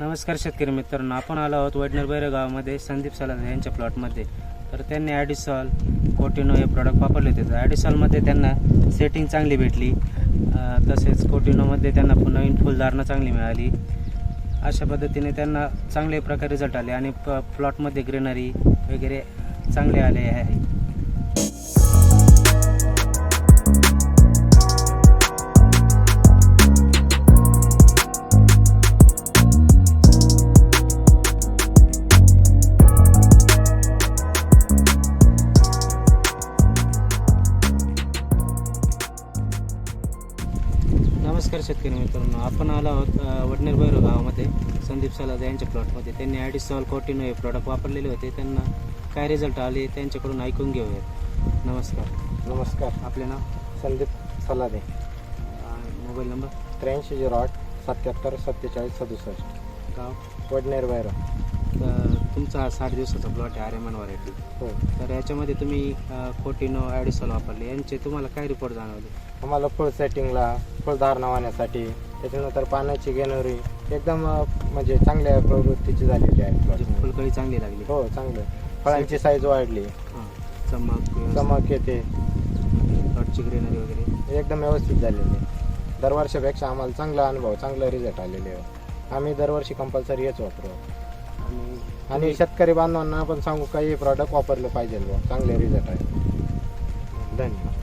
नमस्कार शेतकरी मित्रांनो आपण आलो आहोत वडनेर बैरे गावामध्ये संदीप सलाद यांच्या प्लॉटमध्ये. तर त्यांनी ॲडिसॉल कोटिनो हे प्रॉडक्ट वापरले होते. तर ॲडिसॉलमध्ये त्यांना सेटिंग चांगली भेटली. तसेच कोटिनोमध्ये त्यांना पु- नवीन फुलधारणा चांगली मिळाली. अशा पद्धतीने त्यांना चांगले प्रकारे रिझल्ट आले आणि प प्लॉटमध्ये ग्रीनरी वगैरे चांगले आले आहे. नमस्कार शेतकरी मित्रांनो. आपण आलो आहोत वडनेर भैरव गावामध्ये. संदीप सलाद यांच्या प्लॉटमध्ये. त्यांनी ॲडिसॉल कोटिनो हे प्रॉडक्ट वापरलेले होते. त्यांना काय रिझल्ट आले त्यांच्याकडून ऐकून घेऊयात. नमस्कार. नमस्कार. आपले नाव? संदीप सलादे. Mobile number? त्र्याऐंशी झिरो आठ सत्याहत्तर सत्तेचाळीस सदुसष्ट. गाव? वडनेर तर तुमचा हा साठ दिवसाचा प्लॉट आहे आर्यमान व्हरायटी हो. तर याच्यामध्ये तुम्ही अ, कोटिनो ॲडिसॉल वापरले. यांचे तुम्हाला काय रिपोर्ट जाणवले? आम्हाला फुल सेटिंगला फुल धारणा होण्यासाठी त्याच्यानंतर पाण्याची घेणारी एकदम अं, म्हणजे चांगल्या प्रवृत्तीची झालेली आहे म्हणजे plot. फुलकळी चांगली लागली. हो चांगलं. फळांची साईज वाढली. हां. चमक चमक येते. प्लॉटची ग्रीनरी वगैरे. एकदम व्यवस्थित झालेली. आहे. दरवर्षापेक्षा आम्हाला चांगला अनुभव चांगला रिझल्ट आलेले आहे. आम्ही दरवर्षी कंपल्सरी हेच वापरू. आणि शेतकरी बांधवांना आपण सांगू काही प्रॉडक्ट वापरलं पाहिजे बुवा. चांगले रिझल्ट आहे धन्यवाद